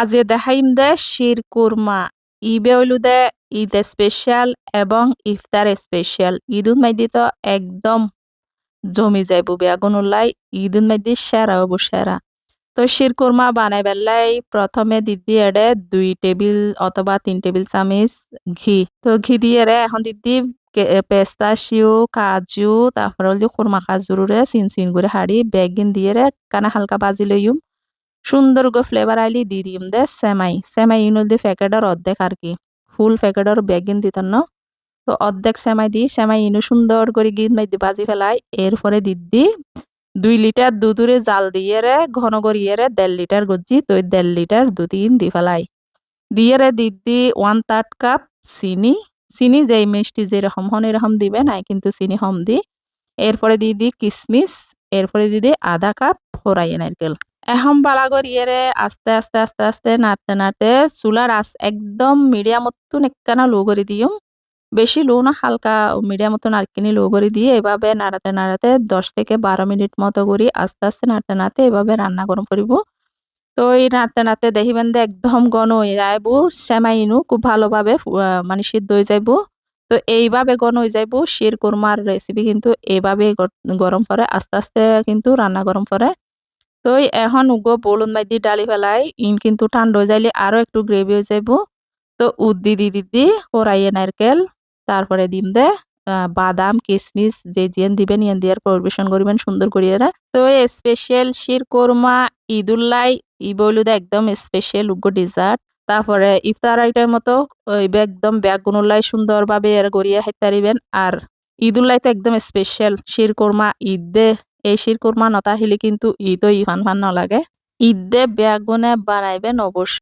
আজকে দেখাইম দে শির কুরমা। ইবে হইলু দে ঈদ স্পেশাল এবং ইফতার স্পেশাল। ঈদুল মাইদি তো একদম জমি যাইব বেগুন উল্লাই ঈদুল মাইদি সেরা হব সেরা। তো শির কুরমা বানাই বেলাই প্রথমে দিদি এডে দুই টেবিল অথবা তিন টেবিল চামিচ ঘি। তো ঘি দিয়ে রে এখন দিদি পেস্তা শিও কাজু, তারপরে হল খুরমা কাজুরে চিন চিন করে হাড়ি, বেগিন দিয়ে রে কানা হালকা বাজি লইম সুন্দর গো ফ্লেভার আইলি দি দিম দে, সেমাই। সেমাই ইনুল দি প্যাকেটের অর্ধেক আর কি। ফুল প্যাকেটের বেগিন দিতেন না? তো অর্ধেক সেমাই দি, সেমাই ইনু সুন্দর করে গিয়ে মাই দি বাজি ফেলাই, এরপরে দিদি দুই লিটার দুধুরে জাল দিয়ে রে, ঘন করিয়ে রে, দেড় লিটার গজি তো দেড় লিটার দুদিন দি ফেলাই। দিয়ে রে দিদি ওয়ান থার্ড কাপ চিনি। চিনি যেই মিষ্টি যেরকম হন এরকম দিবে, নাই কিন্তু চিনি হম দি। এরপরে দিয়ে দি কিসমিস, এরপরে দিদি আধা কাপ ফোরাই নারকেল। এখন বালা করিয়ে আস্তে আস্তে আস্তে আস্তে, নাড়তে নাড়তে চুলার আস একদম মিডিয়াম মতন একখানা লো করে দিও। বেশি লো না, হালকা মিডিয়াম মতন আর কিনি লো করে দিয়ে এভাবে নাড়াতে নাড়াতে দশ থেকে বারো মিনিট মতো করি। আস্তে আস্তে, নাড়তে নাড়তে এভাবে রান্না গরম করিব। তো এই নাড়তে নাড়তে দেখিবেন যে একদম ঘন হয়ে যাইব সেমাইনু খুব ভালোভাবে মানে সিদ্ধ হয়ে যাইব। তো এইভাবে ঘন হয়ে যাইব, শির কোরমার রেসিপি কিন্তু এইভাবে গরম করে, আস্তে আস্তে কিন্তু রান্না গরম করে। তো এখন উগো বলুন মাই দি ডালি ফেলাই ইন কিন্তু ঠান্ডা যাইলে আরও একটু গ্রেভি হয়ে যাইব। তো উদ্দি দি দিদি কড়াইয়ে নারকেল তারপরে দিম দে বাদাম কিশমিশ যে জিয়ান দিবেন ইয়ান দিয়ার পরিবেশন করবেন সুন্দর করিয়ে তো স্পেশাল শির কোরমা ঈদুল্লাই ই বইলুদে একদম স্পেশাল উগ্র ডিজার্ট তারপরে ইফতার আইটের মতো একদম ব্যাগুনুল্লাই সুন্দরভাবে এর গড়িয়ে হাইতে পারিবেন আর ঈদুল্লাই তো একদম স্পেশাল শির কোরমা ঈদ দে। এই শির কোরমা নতা হিলে কিন্তু ঈদও ইফান ফান নলাগে। ঈদ বেগুনে বানাইবেন অবশ্যই।